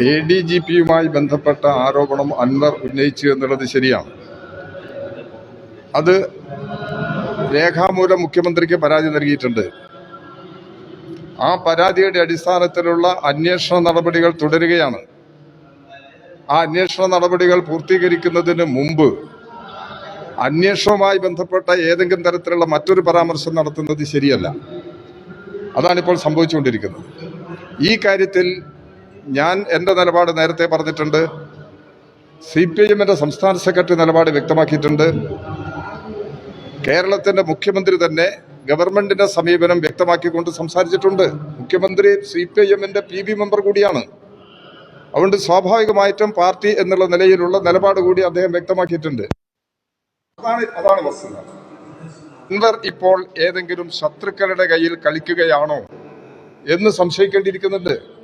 A D G പിയുമായി ബന്ധപ്പെട്ട ആരോപണം അൻവർ ഉന്നയിച്ചു എന്നുള്ളത് ശരിയാണ്. അത് രേഖാമൂലം മുഖ്യമന്ത്രിക്ക് പരാതി നൽകിയിട്ടുണ്ട്. ആ പരാതിയുടെ അടിസ്ഥാനത്തിലുള്ള അന്വേഷണ നടപടികൾ തുടരുകയാണ്. ആ അന്വേഷണ നടപടികൾ പൂർത്തീകരിക്കുന്നതിന് മുമ്പ് അന്വേഷണവുമായി ബന്ധപ്പെട്ട ഏതെങ്കിലും തരത്തിലുള്ള മറ്റൊരു പരാമർശം നടത്തുന്നത് ശരിയല്ല. അതാണിപ്പോൾ സംഭവിച്ചുകൊണ്ടിരിക്കുന്നത്. ഈ കാര്യത്തിൽ ഞാൻ എന്റെ നിലപാട് നേരത്തെ പറഞ്ഞിട്ടുണ്ട്. സി പി ഐ എമ്മിന്റെ സംസ്ഥാന സെക്രട്ടറി നിലപാട് വ്യക്തമാക്കിയിട്ടുണ്ട്. കേരളത്തിന്റെ മുഖ്യമന്ത്രി തന്നെ ഗവൺമെന്റിന്റെ സമീപനം വ്യക്തമാക്കിക്കൊണ്ട് സംസാരിച്ചിട്ടുണ്ട്. മുഖ്യമന്ത്രി സി പി ഐ എമ്മിന്റെ പി ബി മെമ്പർ കൂടിയാണ്. അതുകൊണ്ട് സ്വാഭാവികമായിട്ടും പാർട്ടി എന്നുള്ള നിലയിലുള്ള നിലപാട് കൂടി അദ്ദേഹം വ്യക്തമാക്കിയിട്ടുണ്ട്. അതാണ് അതാണ് വസ്തുത. അൻവർ ഇപ്പോൾ ഏതെങ്കിലും ശത്രുക്കളുടെ കയ്യിൽ കളിക്കുകയാണോ എന്ന് സംശയിക്കേണ്ടിയിരിക്കുന്നുണ്ട്.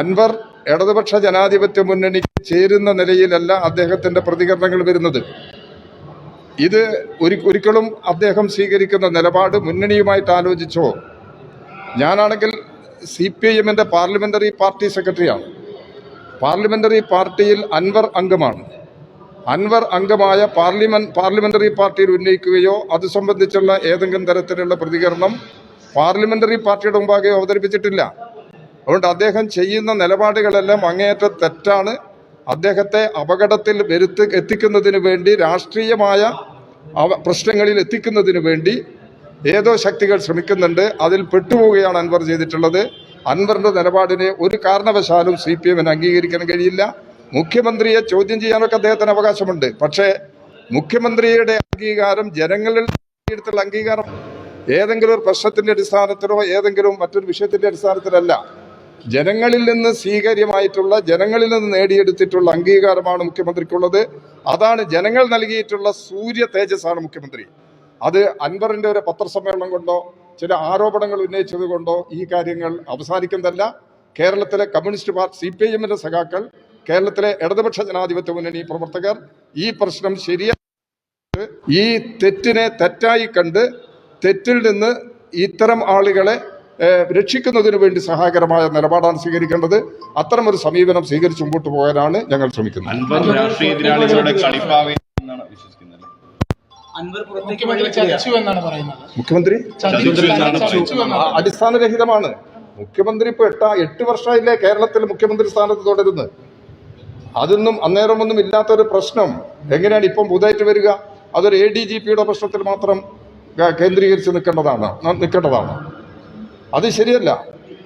അൻവർ ഇടതുപക്ഷ ജനാധിപത്യ മുന്നണിക്ക് ചേരുന്ന നിലയിലല്ല അദ്ദേഹത്തിന്റെ പ്രതികരണങ്ങൾ വരുന്നത്. ഇത് ഒരു ഒരിക്കലും അദ്ദേഹം സ്വീകരിക്കുന്ന നിലപാട് മുന്നണിയുമായിട്ട് ആലോചിച്ചോ? ഞാനാണെങ്കിൽ സി പി ഐ എമ്മിന്റെ പാർലമെന്ററി പാർട്ടി സെക്രട്ടറിയാണ്. പാർലമെന്ററി പാർട്ടിയിൽ അൻവർ അംഗമാണ്. അൻവർ അംഗമായ പാർലമെന്റ് പാർലമെന്ററി പാർട്ടിയിൽ ഉന്നയിക്കുകയോ അത് സംബന്ധിച്ചുള്ള ഏതെങ്കിലും തരത്തിലുള്ള പ്രതികരണം പാർലമെന്ററി പാർട്ടിയുടെ മുമ്പാകെ അവതരിപ്പിച്ചിട്ടില്ല. അതുകൊണ്ട് അദ്ദേഹം ചെയ്യുന്ന നിലപാടുകളെല്ലാം അങ്ങേയറ്റം തെറ്റാണ്. അദ്ദേഹത്തെ അപകടത്തിൽ വരുത്ത് എത്തിക്കുന്നതിന് വേണ്ടി രാഷ്ട്രീയമായ പ്രശ്നങ്ങളിൽ എത്തിക്കുന്നതിന് വേണ്ടി ഏതോ ശക്തികൾ ശ്രമിക്കുന്നുണ്ട്. അതിൽ പെട്ടുപോവുകയാണ് അൻവർ ചെയ്തിട്ടുള്ളത്. അൻവറിന്റെ നിലപാടിനെ ഒരു കാരണവശാലും സി പി എമ്മിന് അംഗീകരിക്കാൻ കഴിയില്ല. മുഖ്യമന്ത്രിയെ ചോദ്യം ചെയ്യാനൊക്കെ അദ്ദേഹത്തിന് അവകാശമുണ്ട്. പക്ഷേ മുഖ്യമന്ത്രിയുടെ അംഗീകാരം ജനങ്ങളിൽ എടുത്തുള്ള അംഗീകാരം ഏതെങ്കിലും ഒരു പ്രശ്നത്തിന്റെ അടിസ്ഥാനത്തിലോ ഏതെങ്കിലും മറ്റൊരു വിഷയത്തിന്റെ അടിസ്ഥാനത്തിലല്ല. ജനങ്ങളിൽ നിന്ന് സ്വീകാര്യമായിട്ടുള്ള ജനങ്ങളിൽ നിന്ന് നേടിയെടുത്തിട്ടുള്ള അംഗീകാരമാണ് മുഖ്യമന്ത്രിക്കുള്ളത്. അതാണ് ജനങ്ങൾ നൽകിയിട്ടുള്ള സൂര്യ തേജസ്സാണ് മുഖ്യമന്ത്രി. അത് അൻവറിന്റെ ഒരു പത്രസമ്മേളനം കൊണ്ടോ ചില ആരോപണങ്ങൾ ഉന്നയിച്ചത് കൊണ്ടോ ഈ കാര്യങ്ങൾ അവസാനിക്കുന്നതല്ല. കേരളത്തിലെ communist party C P I എമ്മിന്റെ സഖാക്കൾ കേരളത്തിലെ ഇടതുപക്ഷ ജനാധിപത്യ മുന്നണി പ്രവർത്തകർ ഈ പ്രശ്നം ശരിയായി ഈ തെറ്റിനെ തെറ്റായി കണ്ട് തെറ്റിൽ നിന്ന് ഇത്തരം ആളുകളെ രക്ഷിക്കുന്നതിന് വേണ്ടി സഹായകരമായ നിലപാടാണ് സ്വീകരിക്കേണ്ടത്. അത്തരമൊരു സമീപനം സ്വീകരിച്ച് മുമ്പോട്ട് പോകാനാണ് ഞങ്ങൾ ശ്രമിക്കുന്നത്. മുഖ്യമന്ത്രി അടിസ്ഥാനരഹിതമാണ്. മുഖ്യമന്ത്രി ഇപ്പൊ എട്ട എട്ട് വർഷമായില്ലേ കേരളത്തിൽ മുഖ്യമന്ത്രി സ്ഥാനത്ത് തുടരുന്നത്. അതൊന്നും അന്നേരമൊന്നും ഇല്ലാത്തൊരു പ്രശ്നം. എങ്ങനെയാണ് ഇപ്പം പുതുതായിട്ട് വരിക? അതൊരു എ ഡി ജി പിയുടെ പ്രശ്നത്തിൽ മാത്രം കേന്ദ്രീകരിച്ച് നിൽക്കേണ്ടതാണ് നിൽക്കേണ്ടതാണ്. അത് ശരിയല്ല.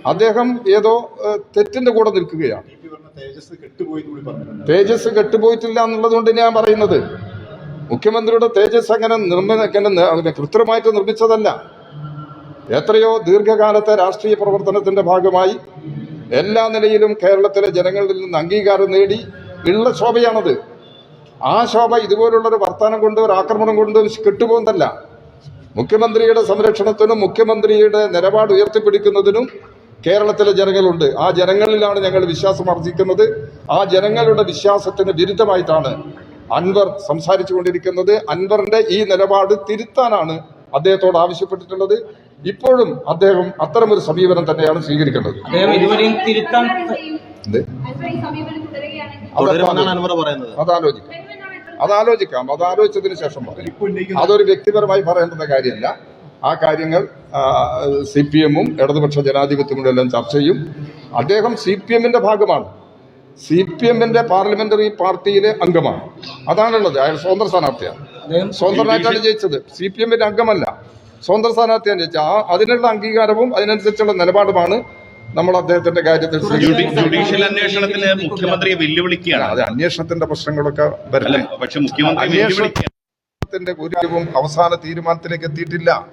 അദ്ദേഹം ഏതോ തെറ്റിന്റെ കൂടെ നിൽക്കുകയാണ്. തേജസ് കെട്ടുപോയിട്ടില്ല എന്നുള്ളത് കൊണ്ട് ഞാൻ പറയുന്നത്. മുഖ്യമന്ത്രിയുടെ തേജസ് അങ്ങനെ നിർമ്മിക്കുന്ന കൃത്രിമമായിട്ട് നിർമ്മിച്ചതല്ല. എത്രയോ ദീർഘകാലത്തെ രാഷ്ട്രീയ പ്രവർത്തനത്തിന്റെ ഭാഗമായി എല്ലാ നിലയിലും കേരളത്തിലെ ജനങ്ങളിൽ നിന്ന് അംഗീകാരം നേടി ഉള്ള ശോഭയാണത്. ആ ശോഭ ഇതുപോലുള്ളൊരു വർത്തമാനം കൊണ്ട് ഒരു ആക്രമണം കൊണ്ട് കെട്ടുപോകുന്നതല്ല. മുഖ്യമന്ത്രിയുടെ സംരക്ഷണത്തിനും മുഖ്യമന്ത്രിയുടെ നിലപാട് ഉയർത്തിപ്പിടിക്കുന്നതിനും കേരളത്തിലെ ജനങ്ങളുണ്ട്. ആ ജനങ്ങളിലാണ് ഞങ്ങൾ വിശ്വാസം അർജിക്കുന്നത്. ആ ജനങ്ങളുടെ വിശ്വാസത്തിന് വിരുദ്ധമായിട്ടാണ് അൻവർ സംസാരിച്ചു കൊണ്ടിരിക്കുന്നത് അൻവറിന്റെ ഈ നിലപാട് തിരുത്താനാണ് അദ്ദേഹത്തോട് ആവശ്യപ്പെട്ടിട്ടുള്ളത്. ഇപ്പോഴും അദ്ദേഹം അത്തരമൊരു സമീപനം തന്നെയാണ് സ്വീകരിക്കുന്നത് അദ്ദേഹം ഇതുവരെയും ആലോചിക്കാം അത് ആലോചിച്ചതിന് ശേഷം പറയും. അതൊരു വ്യക്തിപരമായി പറയേണ്ടുന്ന കാര്യമല്ല. ആ കാര്യങ്ങൾ സി പി എമ്മും ഇടതുപക്ഷ ജനാധിപത്യവും എല്ലാം ചർച്ച ചെയ്യും. അദ്ദേഹം സി പി എമ്മിന്റെ ഭാഗമാണ്. സി പി എമ്മിന്റെ പാർലമെന്ററി പാർട്ടിയിലെ അംഗമാണ്. അതാണുള്ളത്. അയാൾ സ്വതന്ത്ര സ്ഥാനാർത്ഥിയാണ്. അദ്ദേഹം സ്വതന്ത്രമായിട്ടാണ് ജയിച്ചത്. സി പി എമ്മിന്റെ അംഗമല്ല. സ്വതന്ത്ര സ്ഥാനാർത്ഥിയാണ് ജയിച്ചത്. ആ അതിനുള്ള അംഗീകാരവും അതിനനുസരിച്ചുള്ള നിലപാടുമാണ് നമ്മൾ അദ്ദേഹത്തിന്റെ കാര്യത്തിൽ. ജുഡീഷ്യൽ അന്വേഷണത്തിന് മുഖ്യമന്ത്രിയെ വെല്ലുവിളിക്കുകയാണ്. അത് അന്വേഷണത്തിന്റെ പ്രശ്നങ്ങളൊക്കെ വരുന്നത് വരട്ടെ. പക്ഷെ മുഖ്യമന്ത്രി അന്വേഷണം- വെല്ലുവിളിക്കുകയാണ്. ത്തിന്റെ ഒരിക്കലും അവസാന തീരുമാനത്തിലേക്ക് എത്തിയിട്ടില്ല.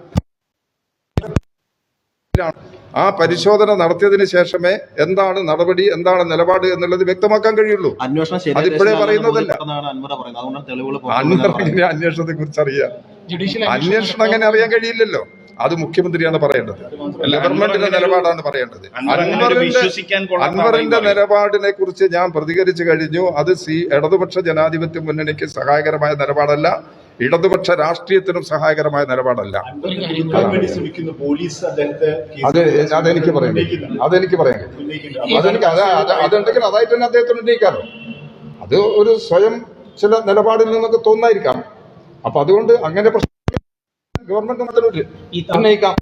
ആ പരിശോധന നടത്തിയതിന് ശേഷമേ എന്താണ് നടപടി എന്താണ് നിലപാട് എന്നുള്ളത് വ്യക്തമാക്കാൻ കഴിയുള്ളൂ. അന്വേഷണം അതിപ്പോഴേ പറയുന്നതല്ല. അന്വേഷണത്തെ കുറിച്ച് അറിയാം അന്വേഷണം അങ്ങനെ അറിയാൻ കഴിയില്ലല്ലോ. അത് മുഖ്യമന്ത്രിയാണ് പറയേണ്ടത്. ഗവൺമെന്റിന്റെ നിലപാടാണ് പറയേണ്ടത്. അൻവർ അൻവറിന്റെ വിശ്വസിക്കാൻ കൊള്ളാത്ത അൻവറിന്റെ ആളായി നിലപാടിനെ കുറിച്ച് ഞാൻ പ്രതികരിച്ചു കഴിഞ്ഞു. അത് സി ഇടതുപക്ഷ ജനാധിപത്യ മുന്നണിക്ക് സഹായകരമായ നിലപാടല്ല ഇടതുപക്ഷ രാഷ്ട്രീയത്തിനും സഹായകരമായ നിലപാടല്ല. അത് അതെനിക്ക് പറയാൻ കഴിയും. ഉന്നയിക്കുന്നില്ല. അതെനിക്ക് പറയാൻ അതെനിക്ക് അത് അത് അതുണ്ടെങ്കിൽ അതായിട്ട് തന്നെ അദ്ദേഹത്തിന് ഉന്നയിക്കാറ് അത് ഒരു സ്വയം ചില നിലപാടിൽ നിന്നൊക്കെ തോന്നായിരിക്കാം. അപ്പൊ അതുകൊണ്ട് അങ്ങനെ പ്രശ്നം ഗവൺമെന്റ് ത- ഉന്നയിക്കാം